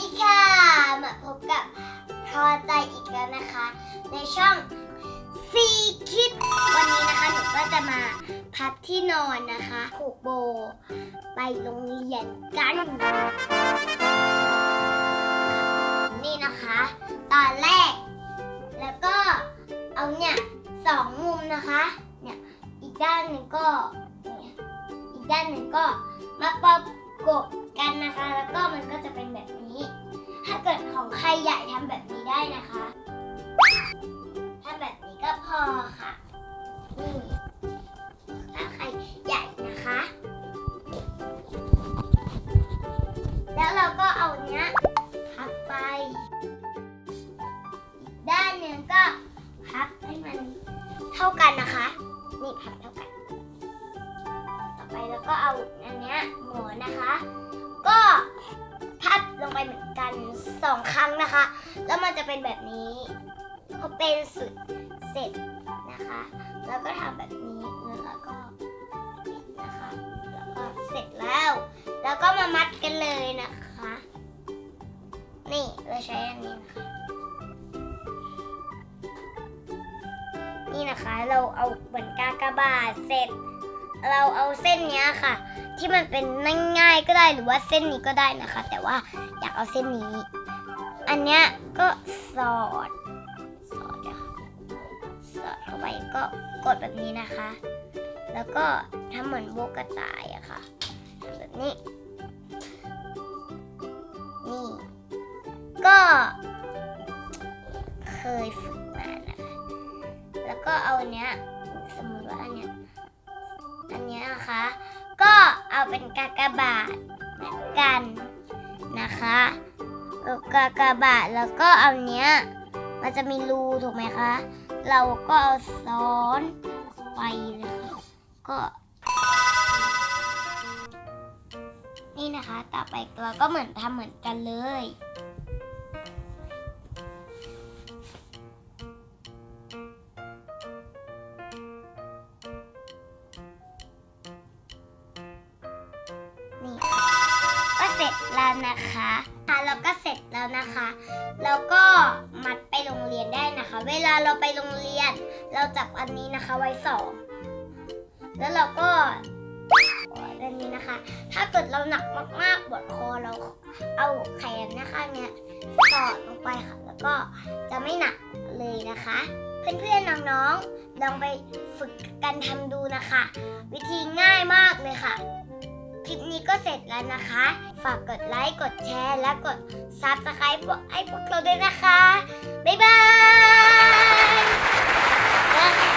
ดีค่ะ มาพบกับพอใจอีกแล้วนะคะ ในช่องซีคิดวันนี้นะคะหนูก็จะมาพับที่นอนนะคะผูกโบ ไปโรงเรียนกัน นี่นะคะ ตอนแรก แล้วก็เอาเนี่ยสองมุมนะคะ เนี่ยอีกด้านหนึ่งก็ อีกด้านหนึ่งก็มาประกบ กันนะคะ แล้วก็มันก็จะเป็นแบบนี้ ถ้าเกิดของใครใหญ่ทำแบบนี้ได้นะคะถ้าแบบนี้ก็พอค่ะ นี่ถ้าใครใหญ่นะคะ แล้วเราก็เอาเนี้ยพับไป ด้านหนึ่งก็พับให้มันเท่ากันนะคะ นี่พับเท่ากัน ต่อไปแล้วก็เอาอันเนี้ยหมอนนะคะ ก็พับลงไปเหมือนกันสองครั้งนะคะ แล้วมันจะเป็นแบบนี้พอเป็นสุดเสร็จนะคะ แล้วก็ทำแบบนี้แล้วก็ปิดนะคะ แล้วก็เสร็จแล้ว แล้วก็มามัดกันเลยนะคะ นี่เราใช้อันนี้นะคะนี่นะคะเราเอาเหมือนกากบาทเสร็จ เราเอาเส้นนี้ค่ะ ที่มันเป็นง่ายๆก็ได้หรือว่าเส้นนี้ก็ได้นะคะ แต่ว่าอยากเอาเส้นนี้ อันเนี้ยก็สอดสอดอะค่ะสอดเข้าไปก็กดแบบนี้นะคะ แล้วก็ทำเหมือนโบกกระต่ายอะค่ะทำแบบนี้นี่ก็เคยฝึกมานะคะแล้วก็เอาเนี้ยสมมติว่าอันเนี้ย เอาเป็นกากบาทเหมือนกันนะคะเอากากบาทแล้วก็เอาเนี้ยมันจะมีรูถูกไหมคะ เราก็เอาซ้อนไปเลยค่ะก็ นี่นะคะ ต่อไปเราก็เหมือนทำเหมือนกันเลย นะคะค่ะแล้วก็เสร็จแล้วนะคะ แล้วก็มัดไปโรงเรียนได้นะคะ เวลาเราไปโรงเรียน เราจับอันนี้นะคะไว้สองแล้วเราก็อันนี้นะคะ ถ้าเกิดเราหนักมากๆปวดคอเราเอาแขนนะคะเนี่ยสอดลงไปค่ะ แล้วก็จะไม่หนักเลยนะคะ เพื่อนๆน้องๆลองไปฝึกกันทำดูนะคะ วิธีง่ายมากเลยค่ะ คลิปนี้ก็เสร็จแล้วนะคะ ฝากกดไลค์ กดแชร์ และกด Subscribe ให้พวกเราด้วยนะคะ บ๊ายบาย